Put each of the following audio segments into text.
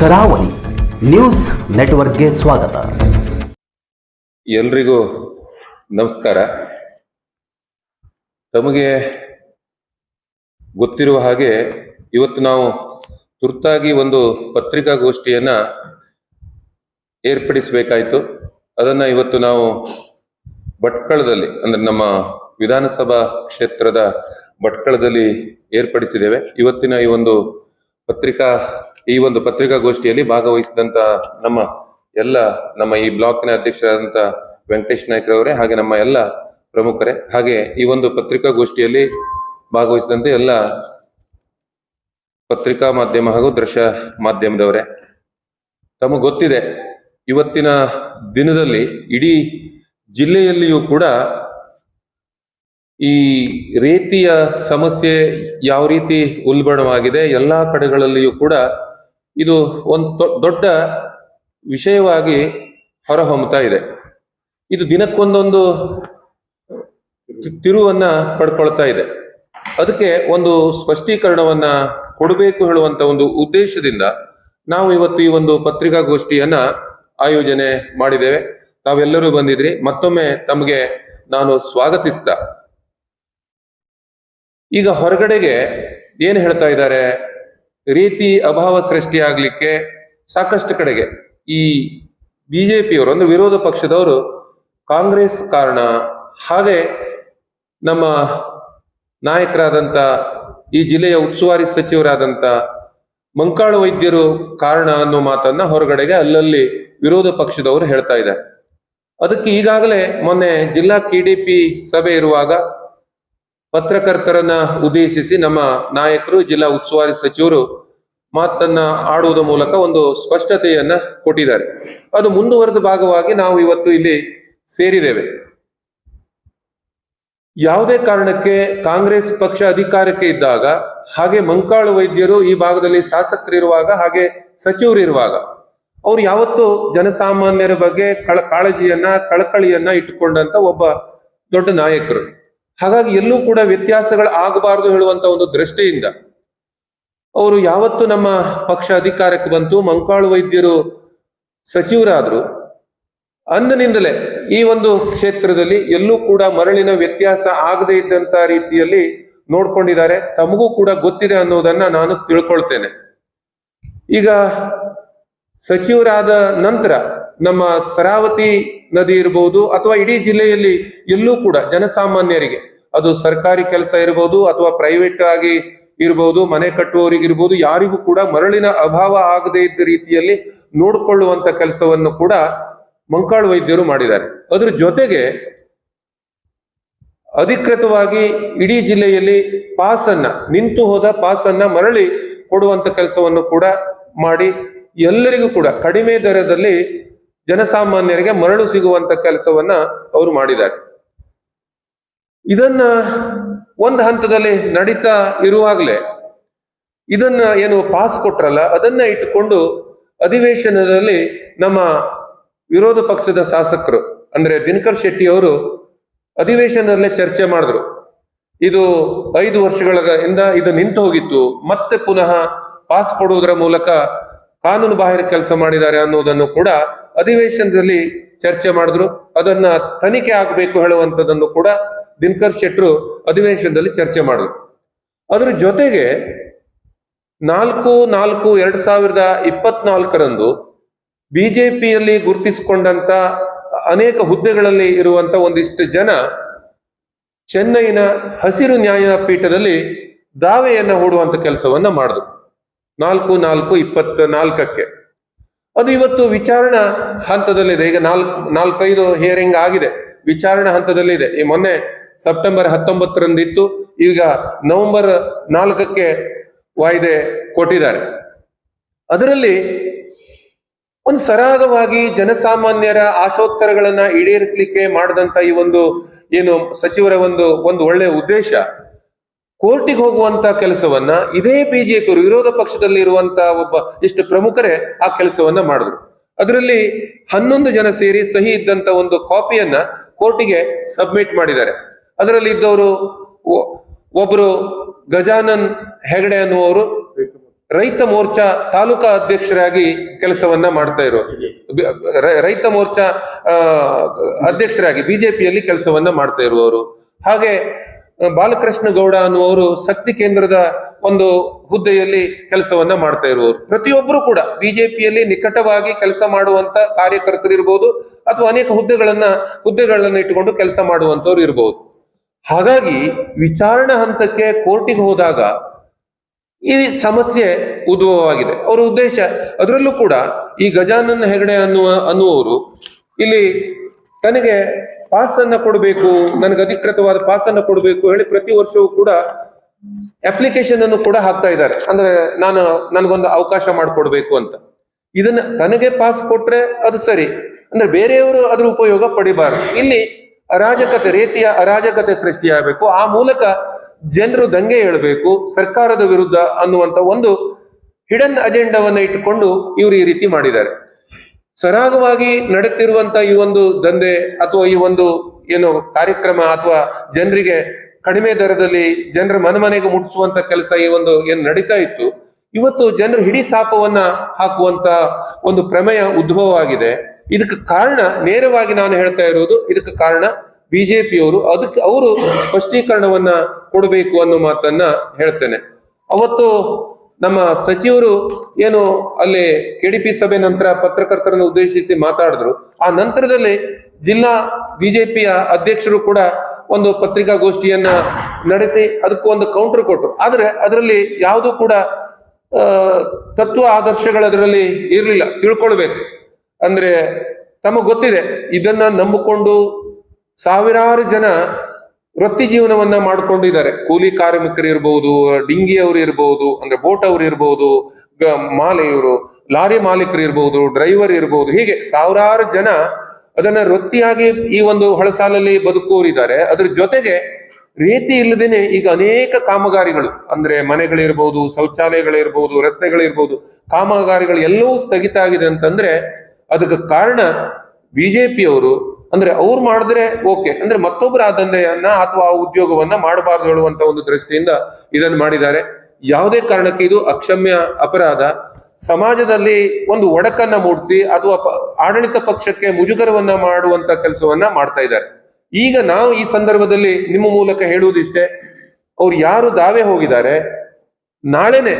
ಕರಾವಳಿ ನ್ಯೂಸ್ ನೆಟ್ವರ್ಕ್ಗೆ ಸ್ವಾಗತ. ಎಲ್ರಿಗೂ ನಮಸ್ಕಾರ. ತಮಗೆ ಗೊತ್ತಿರುವ ಹಾಗೆ ಇವತ್ತು ನಾವು ತುರ್ತಾಗಿ ಒಂದು ಪತ್ರಿಕಾಗೋಷ್ಠಿಯನ್ನ ಏರ್ಪಡಿಸಬೇಕಾಯಿತು. ಅದನ್ನ ಇವತ್ತು ನಾವು ಭಟ್ಕಳದಲ್ಲಿ, ಅಂದ್ರೆ ನಮ್ಮ ವಿಧಾನಸಭಾ ಕ್ಷೇತ್ರದ ಭಟ್ಕಳದಲ್ಲಿ ಏರ್ಪಡಿಸಿದ್ದೇವೆ. ಇವತ್ತಿನ ಈ ಒಂದು ಪತ್ರಿಕಾ, ಈ ಒಂದು ಪತ್ರಿಕಾಗೋಷ್ಠಿಯಲ್ಲಿ ಭಾಗವಹಿಸಿದಂತ ನಮ್ಮ ಎಲ್ಲ, ನಮ್ಮ ಈ ಬ್ಲಾಕ್ನ ಅಧ್ಯಕ್ಷರಾದಂತ ವೆಂಕಟೇಶ್ ನಾಯ್ಕರವರೇ ಹಾಗೆ ನಮ್ಮ ಎಲ್ಲ ಪ್ರಮುಖರೇ. ಹಾಗೆ ಈ ಒಂದು ಪತ್ರಿಕಾಗೋಷ್ಠಿಯಲ್ಲಿ ಭಾಗವಹಿಸಿದಂತೆ ಎಲ್ಲ ಪತ್ರಿಕಾ ಮಾಧ್ಯಮ ಹಾಗೂ ದೃಶ್ಯ ಮಾಧ್ಯಮದವರೇ. ತಮಗೆ ಗೊತ್ತಿದೆ, ಇವತ್ತಿನ ದಿನದಲ್ಲಿ ಇಡೀ ಜಿಲ್ಲೆಯಲ್ಲಿಯೂ ಕೂಡ ಈ ರೀತಿಯ ಸಮಸ್ಯೆ ಯಾವ ರೀತಿ ಉಲ್ಬಣವಾಗಿದೆ ಎಲ್ಲ ಕಡೆಗಳಲ್ಲಿಯೂ ಕೂಡ ಇದು ಒಂದು ದೊಡ್ಡ ವಿಷಯವಾಗಿ ಹೊರಹೊಮ್ಮತಾ ಇದೆ. ಇದು ದಿನಕ್ಕೊಂದೊಂದು ತಿರುವನ್ನ ಪಡ್ಕೊಳ್ತಾ ಇದೆ. ಅದಕ್ಕೆ ಒಂದು ಸ್ಪಷ್ಟೀಕರಣವನ್ನ ಕೊಡಬೇಕು ಹೇಳುವಂತ ಒಂದು ಉದ್ದೇಶದಿಂದ ನಾವು ಇವತ್ತು ಈ ಒಂದು ಪತ್ರಿಕಾಗೋಷ್ಠಿಯನ್ನ ಆಯೋಜನೆ ಮಾಡಿದ್ದೇವೆ. ತಾವೆಲ್ಲರೂ ಬಂದಿದ್ರಿ. ಮತ್ತೊಮ್ಮೆ ತಮಗೆ ನಾನು ಸ್ವಾಗತಿಸ್ತಾ ಈಗ ಹೊರಗಡೆಗೆ ಏನು ಹೇಳ್ತಾ ಇದ್ದಾರೆ? ರೀತಿ ಅಭಾವ ಸೃಷ್ಟಿಯಾಗಲಿಕ್ಕೆ ಸಾಕಷ್ಟು ಕಡೆಗೆ ಈ ಬಿಜೆಪಿಯವರು ಅಂದ್ರೆ ವಿರೋಧ ಪಕ್ಷದವರು ಕಾಂಗ್ರೆಸ್ ಕಾರಣ, ಹಾಗೆ ನಮ್ಮ ನಾಯಕರಾದಂತ ಈ ಜಿಲ್ಲೆಯ ಉಸ್ತುವಾರಿ ಸಚಿವರಾದಂತ ಮಂಕಾಳು ವೈದ್ಯರು ಕಾರಣ ಅನ್ನೋ ಮಾತನ್ನ ಹೊರಗಡೆಗೆ ಅಲ್ಲಲ್ಲಿ ವಿರೋಧ ಪಕ್ಷದವರು ಹೇಳ್ತಾ ಇದ್ದಾರೆ. ಅದಕ್ಕೆ ಈಗಾಗಲೇ ಮೊನ್ನೆ ಜಿಲ್ಲಾ ಕೆಡಿಪಿ ಸಭೆ ಇರುವಾಗ ಪತ್ರಕರ್ತರನ್ನ ಉದ್ದೇಶಿಸಿ ನಮ್ಮ ನಾಯಕರು, ಜಿಲ್ಲಾ ಉಸ್ತುವಾರಿ ಸಚಿವರು ಮಾತನ್ನ ಆಡುವುದರ ಮೂಲಕ ಒಂದು ಸ್ಪಷ್ಟತೆಯನ್ನ ಕೊಟ್ಟಿದ್ದಾರೆ. ಅದು ಮುಂದುವರೆದ ಭಾಗವಾಗಿ ನಾವು ಇವತ್ತು ಇಲ್ಲಿ ಸೇರಿದ್ದೇವೆ. ಯಾವುದೇ ಕಾರಣಕ್ಕೆ ಕಾಂಗ್ರೆಸ್ ಪಕ್ಷ ಅಧಿಕಾರಕ್ಕೆ ಇದ್ದಾಗ, ಹಾಗೆ ಮಂಕಾಳು ವೈದ್ಯರು ಈ ಭಾಗದಲ್ಲಿ ಶಾಸಕರಿರುವಾಗ, ಹಾಗೆ ಸಚಿವರಿರುವಾಗ, ಅವ್ರು ಯಾವತ್ತು ಜನಸಾಮಾನ್ಯರ ಬಗ್ಗೆ ಕಳ, ಕಾಳಜಿಯನ್ನ, ಕಳಕಳಿಯನ್ನ ಇಟ್ಟುಕೊಂಡಂತ ಒಬ್ಬ ದೊಡ್ಡ ನಾಯಕರು. ಹಾಗಾಗಿ ಎಲ್ಲೂ ಕೂಡ ವ್ಯತ್ಯಾಸಗಳು ಆಗಬಾರದು ಹೇಳುವಂತ ಒಂದು ದೃಷ್ಟಿಯಿಂದ. ಅವರು ಯಾವತ್ತು ನಮ್ಮ ಪಕ್ಷ ಅಧಿಕಾರಕ್ಕೆ ಬಂತು, ಮಂಕಾಳು ವೈದ್ಯರು ಸಚಿವರಾದರು, ಅಂದಿನಿಂದಲೇ ಈ ಒಂದು ಕ್ಷೇತ್ರದಲ್ಲಿ ಎಲ್ಲೂ ಕೂಡ ಮರಳಿನ ವ್ಯತ್ಯಾಸ ಆಗದೇ ಇದ್ದಂತ ರೀತಿಯಲ್ಲಿ ನೋಡ್ಕೊಂಡಿದ್ದಾರೆ. ತಮಗೂ ಕೂಡ ಗೊತ್ತಿದೆ ಅನ್ನೋದನ್ನ ನಾನು ತಿಳ್ಕೊಳ್ತೇನೆ. ಈಗ ಸಚಿವರಾದ ನಂತರ ನಮ್ಮ ಸರಾವತಿ ನದಿ ಇರಬಹುದು ಅಥವಾ ಇಡೀ ಜಿಲ್ಲೆಯಲ್ಲಿ ಎಲ್ಲೂ ಕೂಡ ಜನಸಾಮಾನ್ಯರಿಗೆ ಅದು ಸರ್ಕಾರಿ ಕೆಲಸ ಇರಬಹುದು ಅಥವಾ ಪ್ರೈವೇಟ್ ಆಗಿ ಇರಬಹುದು ಮನೆ ಕಟ್ಟುವವರಿಗಿರ್ಬೋದು ಯಾರಿಗೂ ಕೂಡ ಮರಳಿನ ಅಭಾವ ಆಗದೇ ಇದ್ದ ರೀತಿಯಲ್ಲಿ ನೋಡಿಕೊಳ್ಳುವಂತ ಕೆಲಸವನ್ನು ಕೂಡ ಮಂಕಾಳು ವೈದ್ಯರು ಮಾಡಿದ್ದಾರೆ. ಅದ್ರ ಜೊತೆಗೆ ಅಧಿಕೃತವಾಗಿ ಇಡೀ ಜಿಲ್ಲೆಯಲ್ಲಿ ಪಾಸನ್ನ ನಿಂತು ಹೋದ ಪಾಸನ್ನ ಮರಳಿ ಕೊಡುವಂತ ಕೆಲಸವನ್ನು ಕೂಡ ಮಾಡಿ ಎಲ್ಲರಿಗೂ ಕೂಡ ಕಡಿಮೆ ದರದಲ್ಲಿ ಜನಸಾಮಾನ್ಯರಿಗೆ ಮರಳು ಸಿಗುವಂತ ಕೆಲಸವನ್ನ ಅವರು ಮಾಡಿದ್ದಾರೆ. ಇದನ್ನ ಒಂದು ಹಂತದಲ್ಲಿ ನಡೀತಾ ಇರುವಾಗಲೇ ಇದನ್ನ ಏನು ಪಾಸ್ ಕೊಟ್ರಲ್ಲ, ಅದನ್ನ ಇಟ್ಟುಕೊಂಡು ಅಧಿವೇಶನದಲ್ಲಿ ನಮ್ಮ ವಿರೋಧ ಪಕ್ಷದ ಶಾಸಕರು ಅಂದ್ರೆ ದಿನಕರ್ ಶೆಟ್ಟಿ ಅವರು ಅಧಿವೇಶನದಲ್ಲೇ ಚರ್ಚೆ ಮಾಡಿದ್ರು. ಇದು ಐದು ವರ್ಷಗಳ ಇಂದ ಇದು ನಿಂತು ಹೋಗಿತ್ತು ಮತ್ತೆ ಪುನಃ ಪಾಸ್ ಕೊಡುವುದರ ಮೂಲಕ ಕಾನೂನು ಬಾಹಿರ ಕೆಲಸ ಮಾಡಿದ್ದಾರೆ ಅನ್ನೋದನ್ನು ಕೂಡ ಅಧಿವೇಶನದಲ್ಲಿ ಚರ್ಚೆ ಮಾಡಿದ್ರು. ಅದನ್ನ ತನಿಖೆ ಆಗಬೇಕು ಹೇಳುವಂತದನ್ನು ಕೂಡ ದಿನಕರ್ ಶೆಟ್ರು ಅಧಿವೇಶನದಲ್ಲಿ ಚರ್ಚೆ ಮಾಡಿದ್ರು. ಅದರ ಜೊತೆಗೆ ನಾಲ್ಕು ನಾಲ್ಕು, ಎರಡ್ ಸಾವಿರದ ಇಪ್ಪತ್ನಾಲ್ಕರಂದು ಬಿಜೆಪಿಯಲ್ಲಿ ಗುರುತಿಸಿಕೊಂಡಂತ ಅನೇಕ ಹುದ್ದೆಗಳಲ್ಲಿ ಇರುವಂತ ಒಂದಿಷ್ಟು ಜನ ಚೆನ್ನೈನ ಹಸಿರು ನ್ಯಾಯಪೀಠದಲ್ಲಿ ದಾವೆಯನ್ನ ಹೂಡುವಂತ ಕೆಲಸವನ್ನ ಮಾಡಿದ್ರು. ನಾಲ್ಕು ನಾಲ್ಕು, ಇಪ್ಪತ್ತ, ನಾಲ್ಕಕ್ಕೆ. ಅದು ಇವತ್ತು ವಿಚಾರಣಾ ಹಂತದಲ್ಲಿದೆ. ಈಗ ನಾಲ್ಕು, ನಾಲ್ಕೈದು ಹಿಯರಿಂಗ್ ಆಗಿದೆ. ವಿಚಾರಣಾ ಹಂತದಲ್ಲಿದೆ. ಈ ಮೊನ್ನೆ ಸೆಪ್ಟೆಂಬರ್ ಹತ್ತೊಂಬತ್ತರಂದು ಇತ್ತು ಈಗ ನವೆಂಬರ್ ನಾಲ್ಕಕ್ಕೆ ವಾಯ್ದೆ ಕೊಟ್ಟಿದ್ದಾರೆ. ಅದರಲ್ಲಿ ಒಂದು ಸರಾಗವಾಗಿ ಜನಸಾಮಾನ್ಯರ ಆಶೋತ್ತರಗಳನ್ನ ಈಡೇರಿಸಲಿಕ್ಕೆ ಮಾಡಿದಂತ ಈ ಒಂದು ಏನು ಸಚಿವರ ಒಂದು ಒಂದು ಒಳ್ಳೆಯ ಉದ್ದೇಶ ಕೋರ್ಟಿಗೆ ಹೋಗುವಂತ ಕೆಲಸವನ್ನ ಇದೇ ಬಿಜೆಪಿ ವಿರೋಧ ಪಕ್ಷದಲ್ಲಿ ಇರುವಂತ ಒಬ್ಬ ಇಷ್ಟು ಪ್ರಮುಖರೇ ಆ ಕೆಲಸವನ್ನ ಮಾಡಿದ್ರು. ಅದರಲ್ಲಿ ಹನ್ನೊಂದು ಜನ ಸೇರಿ ಸಹಿ ಇದ್ದಂತ ಒಂದು ಕಾಪಿಯನ್ನ ಕೋರ್ಟಿಗೆ ಸಬ್ಮಿಟ್ ಮಾಡಿದ್ದಾರೆ. ಅದರಲ್ಲಿ ಇದ್ದವರು ಒ- ಒಬ್ರು ಗಜಾನನ್ ಹೆಗಡೆ ಅನ್ನುವರು ರೈತ ಮೋರ್ಚಾ ತಾಲೂಕಾ ಅಧ್ಯಕ್ಷರಾಗಿ ಕೆಲಸವನ್ನ ಮಾಡ್ತಾ ಇರೋ ರೈತ ಮೋರ್ಚಾ ಅಧ್ಯಕ್ಷರಾಗಿ ಬಿಜೆಪಿಯಲ್ಲಿ ಕೆಲಸವನ್ನ ಮಾಡ್ತಾ ಇರುವವರು. ಹಾಗೆ ಬಾಲಕೃಷ್ಣ ಗೌಡ ಅನ್ನುವರು ಶಕ್ತಿ ಕೇಂದ್ರದ ಒಂದು ಹುದ್ದೆಯಲ್ಲಿ ಕೆಲಸವನ್ನ ಮಾಡ್ತಾ ಇರುವವರು. ಪ್ರತಿಯೊಬ್ಬರು ಕೂಡ ಬಿಜೆಪಿಯಲ್ಲಿ ನಿಕಟವಾಗಿ ಕೆಲಸ ಮಾಡುವಂತ ಕಾರ್ಯಕರ್ತರು ಇರಬಹುದು ಅಥವಾ ಅನೇಕ ಹುದ್ದೆಗಳನ್ನ ಹುದ್ದೆಗಳನ್ನ ಇಟ್ಟುಕೊಂಡು ಕೆಲಸ ಮಾಡುವಂತವ್ರು ಇರಬಹುದು ಹಾಗಾಗಿ ವಿಚಾರಣಾ ಹಂತಕ್ಕೆ ಕೋರ್ಟಿಗೆ ಹೋದಾಗ ಈ ಸಮಸ್ಯೆ ಉದ್ಭವವಾಗಿದೆ. ಅವರ ಉದ್ದೇಶ ಅದರಲ್ಲೂ ಕೂಡ ಈ ಗಜಾನನ ಹೆಗಡೆ ಅನ್ನುವ ಅನ್ನುವರು ಇಲ್ಲಿ ತನಗೆ ಪಾಸ್ ಅನ್ನ ಕೊಡಬೇಕು, ನನಗೆ ಅಧಿಕೃತವಾದ ಪಾಸ್ ಅನ್ನ ಕೊಡಬೇಕು ಹೇಳಿ ಪ್ರತಿ ವರ್ಷವೂ ಕೂಡ ಅಪ್ಲಿಕೇಶನ್ ಅನ್ನು ಕೂಡ ಹಾಕ್ತಾ ಇದ್ದಾರೆ. ಅಂದ್ರೆ ನಾನು ನನಗೊಂದು ಅವಕಾಶ ಮಾಡಿಕೊಡ್ಬೇಕು ಅಂತ. ಇದನ್ನ ತನಗೆ ಪಾಸ್ ಕೊಟ್ರೆ ಅದು ಸರಿ. ಅಂದ್ರೆ ಬೇರೆಯವರು ಅದ್ರ ಉಪಯೋಗ ಪಡಿಬಾರದು. ಇಲ್ಲಿ ಅರಾಜಕತೆ, ರೀತಿಯ ಅರಾಜಕತೆ ಸೃಷ್ಟಿಯಾಗಬೇಕು. ಆ ಮೂಲಕ ಜನರು ದಂಗೆ ಹೇಳಬೇಕು, ಸರ್ಕಾರದ ವಿರುದ್ಧ ಅನ್ನುವಂತ ಒಂದು ಹಿಡನ್ ಅಜೆಂಡಾವನ್ನ ಇಟ್ಟುಕೊಂಡು ಇವರು ಈ ರೀತಿ ಮಾಡಿದ್ದಾರೆ. ಸರಾಗವಾಗಿ ನಡೆತಿರುವಂತ ಈ ಒಂದು ದಂಧೆ ಅಥವಾ ಈ ಒಂದು ಏನು ಕಾರ್ಯಕ್ರಮ ಅಥವಾ ಜನರಿಗೆ ಕಡಿಮೆ ದರದಲ್ಲಿ ಜನರ ಮನಮನೆಗೆ ಮುಟ್ಟಿಸುವಂತ ಕೆಲಸ ಈ ಒಂದು ಏನು ನಡೀತಾ ಇತ್ತು. ಇವತ್ತು ಜನರು ಹಿಡಿ ಸಾಪವನ್ನ ಹಾಕುವಂತ ಒಂದು ಪ್ರಮೇಯ ಉದ್ಭವವಾಗಿದೆ. ಇದಕ್ಕೆ ಕಾರಣ ನೇರವಾಗಿ ನಾನು ಹೇಳ್ತಾ ಇರೋದು ಇದಕ್ಕೆ ಕಾರಣ ಬಿಜೆಪಿಯವರು ಅದಕ್ಕೆ ಅವರು ಸ್ಪಷ್ಟೀಕರಣವನ್ನ ಕೊಡಬೇಕು ಅನ್ನೋ ಮಾತನ್ನ ಹೇಳ್ತೇನೆ. ಅವತ್ತು ನಮ್ಮ ಸಚಿವರು ಏನು ಅಲ್ಲಿ ಕೆಡಿಪಿ ಸಭೆ ನಂತರ ಪತ್ರಕರ್ತರನ್ನು ಉದ್ದೇಶಿಸಿ ಮಾತಾಡಿದ್ರು. ಆ ನಂತರದಲ್ಲಿ ಜಿಲ್ಲಾ ಬಿಜೆಪಿಯ ಅಧ್ಯಕ್ಷರು ಕೂಡ ಒಂದು ಪತ್ರಿಕಾಗೋಷ್ಠಿಯನ್ನ ನಡೆಸಿ ಅದಕ್ಕೂ ಒಂದು ಕೌಂಟರ್ ಕೊಟ್ಟರು. ಆದರೆ ಅದರಲ್ಲಿ ಯಾವುದು ಕೂಡ ತತ್ವ ಆದರ್ಶಗಳು ಅದರಲ್ಲಿ ಇರಲಿಲ್ಲ. ತಿಳ್ಕೊಳ್ಬೇಕು. ಅಂದ್ರೆ ತಮಗೆ ಗೊತ್ತಿದೆ, ಇದನ್ನ ನಂಬಿಕೊಂಡು ಸಾವಿರಾರು ಜನ ವೃತ್ತಿ ಜೀವನವನ್ನ ಮಾಡ್ಕೊಂಡಿದ್ದಾರೆ. ಕೂಲಿ ಕಾರ್ಮಿಕರು ಡಿಂಗಿ ಅವರು ಇರಬಹುದು ಅಂದ್ರೆ ಬೋಟ್ ಅವರು ಇರಬಹುದು ಗ- ಮಾಲೆಯವರು, ಲಾರಿ ಮಾಲೀಕರು ಇರಬಹುದು ಡ್ರೈವರ್ ಇರಬಹುದು ಹೀಗೆ ಸಾವಿರಾರು ಜನ ಅದನ್ನ ವೃತ್ತಿಯಾಗಿ ಈ ಒಂದು ಹೊಳಸಾಲಲ್ಲಿ ಬದುಕುವರಿದ್ದಾರೆ ಅದ್ರ ಜೊತೆಗೆ ರೀತಿ ಇಲ್ಲದೇನೆ ಈಗ ಅನೇಕ ಕಾಮಗಾರಿಗಳು, ಅಂದ್ರೆ ಮನೆಗಳಿರ್ಬಹುದು ಶೌಚಾಲಯಗಳಿರ್ಬಹುದು ರಸ್ತೆಗಳಿರ್ಬಹುದು ಕಾಮಗಾರಿಗಳು ಎಲ್ಲವೂ ಸ್ಥಗಿತ ಆಗಿದೆ ಅಂತಂದ್ರೆ, ಅದಕ್ಕೆ ಕಾರಣ ಬಿಜೆಪಿಯವರು ಅಂದ್ರೆ ಅವ್ರು ಮಾಡಿದ್ರೆ ಓಕೆ. ಅಂದ್ರೆ ಮತ್ತೊಬ್ಬರ ಆ ದಂಧೆಯನ್ನ ಅಥವಾ ಆ ಉದ್ಯೋಗವನ್ನ ಮಾಡಬಾರ್ದು ಹೇಳುವಂತ ಒಂದು ದೃಷ್ಟಿಯಿಂದ ಇದನ್ನು ಮಾಡಿದ್ದಾರೆ. ಯಾವುದೇ ಕಾರಣಕ್ಕೆ ಇದು ಅಕ್ಷಮ್ಯ ಅಪರಾಧ. ಸಮಾಜದಲ್ಲಿ ಒಂದು ಒಡಕನ್ನ ಮೂಡಿಸಿ ಅಥವಾ ಆಡಳಿತ ಪಕ್ಷಕ್ಕೆ ಮುಜುಗರವನ್ನ ಮಾಡುವಂತ ಕೆಲಸವನ್ನ ಮಾಡ್ತಾ ಇದ್ದಾರೆ. ಈಗ ನಾವು ಈ ಸಂದರ್ಭದಲ್ಲಿ ನಿಮ್ಮ ಮೂಲಕ ಹೇಳುವುದಿಷ್ಟೇ, ಅವ್ರು ಯಾರು ದಾವೆ ಹೋಗಿದ್ದಾರೆ, ನಾಳೆನೆ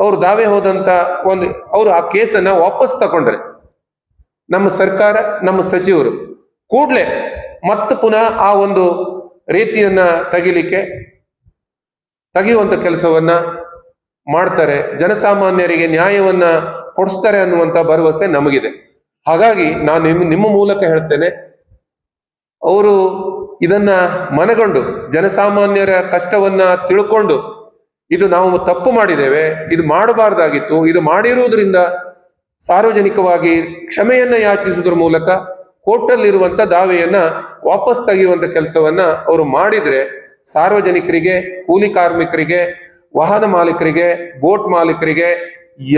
ಅವ್ರು ದಾವೆ ಹೋದಂತ ಒಂದು, ಅವರು ಆ ಕೇಸನ್ನ ವಾಪಸ್ ತಗೊಂಡ್ರೆ ನಮ್ಮ ಸರ್ಕಾರ, ನಮ್ಮ ಸಚಿವರು ಕೂಡ್ಲೆ ಮತ್ತೆ ಪುನಃ ಆ ಒಂದು ರೀತಿಯನ್ನ ತೆಗಿಲಿಕ್ಕೆ ತೆಗೆಯುವಂತ ಕೆಲಸವನ್ನ ಮಾಡ್ತಾರೆ. ಜನಸಾಮಾನ್ಯರಿಗೆ ನ್ಯಾಯವನ್ನ ಕೊಡಿಸ್ತಾರೆ ಅನ್ನುವಂತ ಭರವಸೆ ನಮಗಿದೆ. ಹಾಗಾಗಿ ನಾನು ನಿಮ್ಮ ನಿಮ್ಮ ಮೂಲಕ ಹೇಳ್ತೇನೆ, ಅವರು ಇದನ್ನ ಮನಗೊಂಡು, ಜನಸಾಮಾನ್ಯರ ಕಷ್ಟವನ್ನ ತಿಳ್ಕೊಂಡು, ಇದು ನಾವು ತಪ್ಪು ಮಾಡಿದ್ದೇವೆ, ಇದು ಮಾಡಬಾರ್ದಾಗಿತ್ತು, ಇದು ಮಾಡಿರುವುದರಿಂದ ಸಾರ್ವಜನಿಕವಾಗಿ ಕ್ಷಮೆಯನ್ನ ಯಾಚಿಸುವುದರ ಮೂಲಕ ಕೋರ್ಟಲ್ಲಿರುವಂತ ದಾವೆಯನ್ನ ವಾಪಸ್ ತೆಗೆಯುವಂತ ಕೆಲಸವನ್ನ ಅವರು ಮಾಡಿದ್ರೆ ಸಾರ್ವಜನಿಕರಿಗೆ, ಕೂಲಿ ಕಾರ್ಮಿಕರಿಗೆ, ವಾಹನ ಮಾಲೀಕರಿಗೆ, ಬೋಟ್ ಮಾಲೀಕರಿಗೆ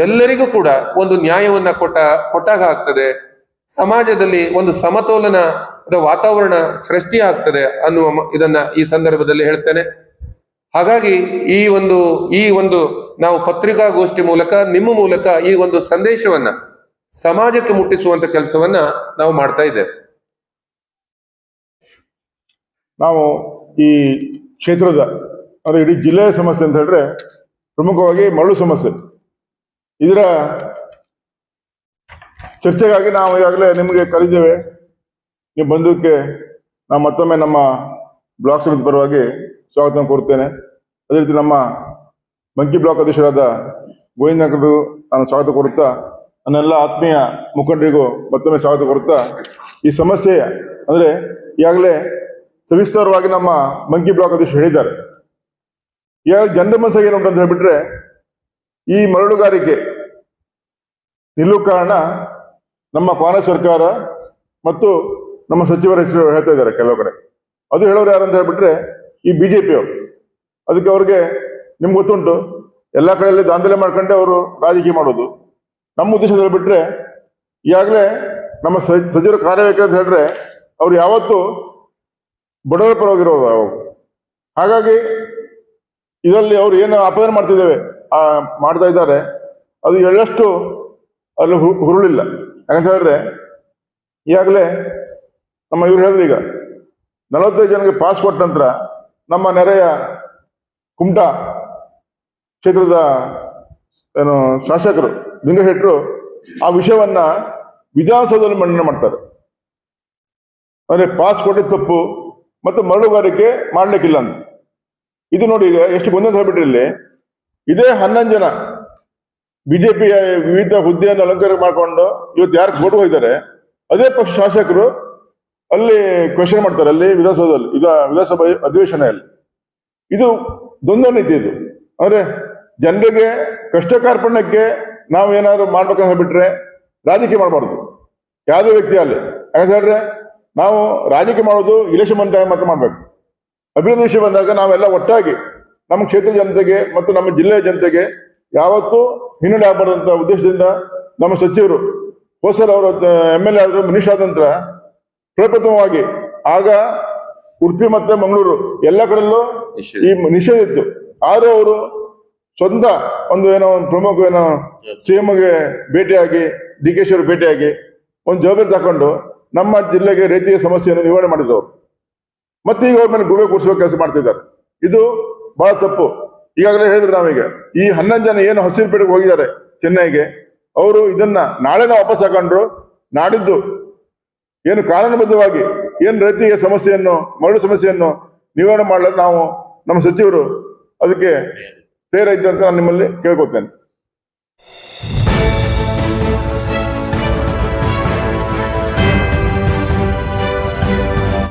ಎಲ್ಲರಿಗೂ ಕೂಡ ಒಂದು ನ್ಯಾಯವನ್ನ ಕೊಟ್ಟ, ಕೊಟ್ಟಾಗ ಆಗ್ತದೆ. ಸಮಾಜದಲ್ಲಿ ಒಂದು ಸಮತೋಲನದ ವಾತಾವರಣ ಸೃಷ್ಟಿ ಆಗ್ತದೆ ಅನ್ನುವ ಇದನ್ನ ಈ ಸಂದರ್ಭದಲ್ಲಿ ಹೇಳ್ತೇನೆ. ಹಾಗಾಗಿ ಈ ಒಂದು ಈ ಒಂದು ನಾವು ಪತ್ರಿಕಾಗೋಷ್ಠಿ ಮೂಲಕ, ನಿಮ್ಮ ಮೂಲಕ ಈ ಒಂದು ಸಂದೇಶವನ್ನ ಸಮಾಜಕ್ಕೆ ಮುಟ್ಟಿಸುವಂತ ಕೆಲಸವನ್ನ ನಾವು ಮಾಡ್ತಾ ಇದ್ದೇವೆ. ನಾವು ಈ ಕ್ಷೇತ್ರದ, ಅಂದರೆ ಇಡೀ ಜಿಲ್ಲೆಯ ಸಮಸ್ಯೆ ಅಂತ ಹೇಳಿದ್ರೆ ಪ್ರಮುಖವಾಗಿ ಮರಳು ಸಮಸ್ಯೆ. ಇದರ ಚರ್ಚೆಗಾಗಿ ನಾವು ಈಗಾಗಲೇ ನಿಮಗೆ ಕರೆದಿದ್ದೇವೆ. ನೀವು ಬಂದಕ್ಕೆ ನಾವು ಮತ್ತೊಮ್ಮೆ ನಮ್ಮ ಬ್ಲಾಕ್ ಸಮಿತಿ ಪರವಾಗಿ ಸ್ವಾಗತ ಕೋರುತ್ತೇನೆ. ಅದೇ ರೀತಿ ನಮ್ಮ ಮಂಕಿ ಬ್ಲಾಕ್ ಅಧ್ಯಕ್ಷರಾದ ಗೋವಿಂದ ನಾನು ಸ್ವಾಗತ ಕೋರುತ್ತಾ ನನ್ನೆಲ್ಲ ಆತ್ಮೀಯ ಮುಖಂಡರಿಗೂ ಮತ್ತೊಮ್ಮೆ ಸ್ವಾಗತ ಕೊಡುತ್ತಾ ಈ ಸಮಸ್ಯೆ ಅಂದರೆ ಈಗಾಗಲೇ ಸವಿಸ್ತಾರವಾಗಿ ನಮ್ಮ ಮಂಕಿ ಬ್ಲಾಕ್ ಅಧ್ಯಕ್ಷರು ಹೇಳಿದ್ದಾರೆ. ಈಗ ಜನರ ಮನಸ್ಸಾಗಿ ಏನು ಅಂತ ಹೇಳ್ಬಿಟ್ರೆ, ಈ ಮರಳುಗಾರಿಕೆ ನಿಲ್ಲುವ ಕಾರಣ ನಮ್ಮ ಕಾಂಗ್ರೆಸ್ ಸರ್ಕಾರ ಮತ್ತು ನಮ್ಮ ಸಚಿವರ ಹೆಸರು ಹೇಳ್ತಾ ಇದ್ದಾರೆ ಕೆಲವು ಕಡೆ. ಅದು ಹೇಳೋರು ಯಾರು ಅಂತ ಹೇಳ್ಬಿಟ್ರೆ, ಈ ಬಿ ಜೆ ಪಿಯವರು ಅದಕ್ಕೆ ಅವ್ರಿಗೆ ನಿಮ್ಗೆ ಗೊತ್ತುಂಟು, ಎಲ್ಲ ಕಡೆಯಲ್ಲಿ ದಾಂಧಲೆ ಮಾಡ್ಕೊಂಡೆ ಅವರು ರಾಜಕೀಯ ಮಾಡೋದು. ನಮ್ಮ ಉದ್ದೇಶ ಹೇಳ್ಬಿಟ್ರೆ, ಈಗಾಗಲೇ ನಮ್ಮ ಸಜ್, ಸಚಿವರ ಕಾರ್ಯವೈಖರಿ ಅಂತ ಹೇಳಿದ್ರೆ ಅವ್ರು ಯಾವತ್ತು ಬಡವರ ಪರವಾಗಿರೋರು ಹಾಗಾಗಿ ಇದರಲ್ಲಿ ಅವ್ರು ಏನು ಅಪಾಯ ಮಾಡ್ತಿದ್ದೇವೆ ಮಾಡ್ತಾ ಇದ್ದಾರೆ, ಅದು ಎಳ್ಳಷ್ಟು ಅಲ್ಲಿ ಹುರುಳಿಲ್ಲ. ಯಾಕಂತ ಹೇಳಿದ್ರೆ ಈಗಾಗಲೇ ನಮ್ಮ ಇವ್ರು ಹೇಳಿದ್ರು ಈಗ, ನಲವತ್ತೈದು ಜನಕ್ಕೆ ಪಾಸ್ ಕೊಟ್ಟ ನಂತರ ನಮ್ಮ ನೆರೆಯ ಕುಮಟಾ ಕ್ಷೇತ್ರದ, ಏನು ಶಾಸಕರು ಲಿಂಗಶೆಟ್ಟರು ಆ ವಿಷಯವನ್ನ ವಿಧಾನಸೌಧದಲ್ಲಿ ಮಂಡನೆ ಮಾಡ್ತಾರೆ. ಅಂದ್ರೆ ಪಾಸ್ ಕೊಟ್ಟಿದ್ದ ತಪ್ಪು ಮತ್ತು ಮರಳುಗಾರಿಕೆ ಮಾಡ್ಲಿಕ್ಕಿಲ್ಲ ಅಂತ. ಇದು ನೋಡಿ ಈಗ ಎಷ್ಟು ಗೊಂದಲ ಇಲ್ಲಿ, ಇದೇ ಹನ್ನೊಂದು ಜನ ಬಿಜೆಪಿಯ ವಿವಿಧ ಹುದ್ದೆಯನ್ನು ಅಲಂಕಾರ ಮಾಡಿಕೊಂಡು ಇವತ್ತು ಯಾರು ಕೋರ್ಟ್ ಹೋಗಿದ್ದಾರೆ, ಅದೇ ಪಕ್ಷ ಶಾಸಕರು ಅಲ್ಲಿ ಕ್ವೆಶನ್ ಮಾಡ್ತಾರೆ, ಅಲ್ಲಿ ವಿಧಾನಸೌಧದಲ್ಲಿ ಈಗ ವಿಧಾನಸಭಾ ಅಧಿವೇಶನಲ್ಲಿ ಇದು ದ್ವಂದ್ವ ನೀತಿ ಇದು. ಅಂದ್ರೆ ಜನರಿಗೆ ಕಷ್ಟ ಕಾರ್ಪಣ್ಯಕ್ಕೆ ನಾವು ಏನಾದ್ರು ಮಾಡ್ಬೇಕಂತ ಹೇಳ್ಬಿಟ್ರೆ ರಾಜಕೀಯ ಮಾಡಬಾರ್ದು. ಯಾವುದೇ ವ್ಯಕ್ತಿ ಅಲ್ಲಿ ಯಾಕಂತ ಹೇಳಿದ್ರೆ ನಾವು ರಾಜಕೀಯ ಮಾಡೋದು ಇಲೆಕ್ಷನ್ ಬಂದ ಟೈಮ್ ಮಾತ್ರ ಮಾಡಬೇಕು. ಅಭಿವೃದ್ಧಿ ವಿಷಯ ಬಂದಾಗ ನಾವೆಲ್ಲ ಒಟ್ಟಾಗಿ ನಮ್ಮ ಕ್ಷೇತ್ರ ಜನತೆಗೆ ಮತ್ತು ನಮ್ಮ ಜಿಲ್ಲೆಯ ಜನತೆಗೆ ಯಾವತ್ತೂ ಹಿನ್ನಡೆ ಆಗಬಾರ್ದಂತ ಉದ್ದೇಶದಿಂದ ನಮ್ಮ ಸಚಿವರು ಹೋಸಲ್ ಅವರು ಎಂ ಎಲ್ ಎ ಆದರು ಮಿನಿಸ್ಟರ್ ಆದ ನಂತರ ಪ್ರಪ್ರಥಮವಾಗಿ ಆಗ ಉಡುಪಿ ಮತ್ತೆ ಮಂಗಳೂರು ಎಲ್ಲ ಕಡೆಯಲ್ಲೂ ಈ ನಿಷೇಧ ಇತ್ತು. ಆದರೂ ಅವರು ಸ್ವಂತ ಒಂದು ಏನೋ ಒಂದು ಪ್ರಮುಖ ಏನೋ ಸಿಎಂಗೆ ಭೇಟಿಯಾಗಿ ಡಿ ಕೆ ಶಿ ಅವರು ಭೇಟಿಯಾಗಿ ಒಂದು ಜವಾಬ್ದಾರಿ ತಗೊಂಡು ನಮ್ಮ ಜಿಲ್ಲೆಗೆ ರೈತಿಯ ಸಮಸ್ಯೆಯನ್ನು ನಿವಾರಣೆ ಮಾಡಿದವರು ಮತ್ತೆ ಈಗ ಅವ್ರ ಮೇಲೆ ಗುಬೆ ಕೂರಿಸುವ ಕೆಲಸ ಮಾಡ್ತಿದ್ದಾರೆ. ಇದು ಬಹಳ ತಪ್ಪು. ಈಗಾಗಲೇ ಹೇಳಿದ್ರು ನಾವೀಗ. ಈ ಹನ್ನೊಂದು ಜನ ಏನು ಹಸಿರುಪೇಟೆಗೆ ಹೋಗಿದ್ದಾರೆ ಚೆನ್ನೈಗೆ ಅವರು ಇದನ್ನ ನಾಳೆನೇ ವಾಪಸ್ ಹಾಕೊಂಡ್ರು ನಾಡಿದ್ದು ಏನು ಕಾನೂನುಬದ್ಧವಾಗಿ ಏನು ರೈತಿಗೆ ಸಮಸ್ಯೆಯನ್ನು ಮರಳು ಸಮಸ್ಯೆಯನ್ನು ನಿವಾರಣೆ ಮಾಡಲು ನಾವು ನಮ್ಮ ಸಚಿವರು ಅದಕ್ಕೆ ತಯಾರಿದ್ದಂತ ನಾನು ನಿಮ್ಮಲ್ಲಿ ಕೇಳ್ಕೊತೇನೆ.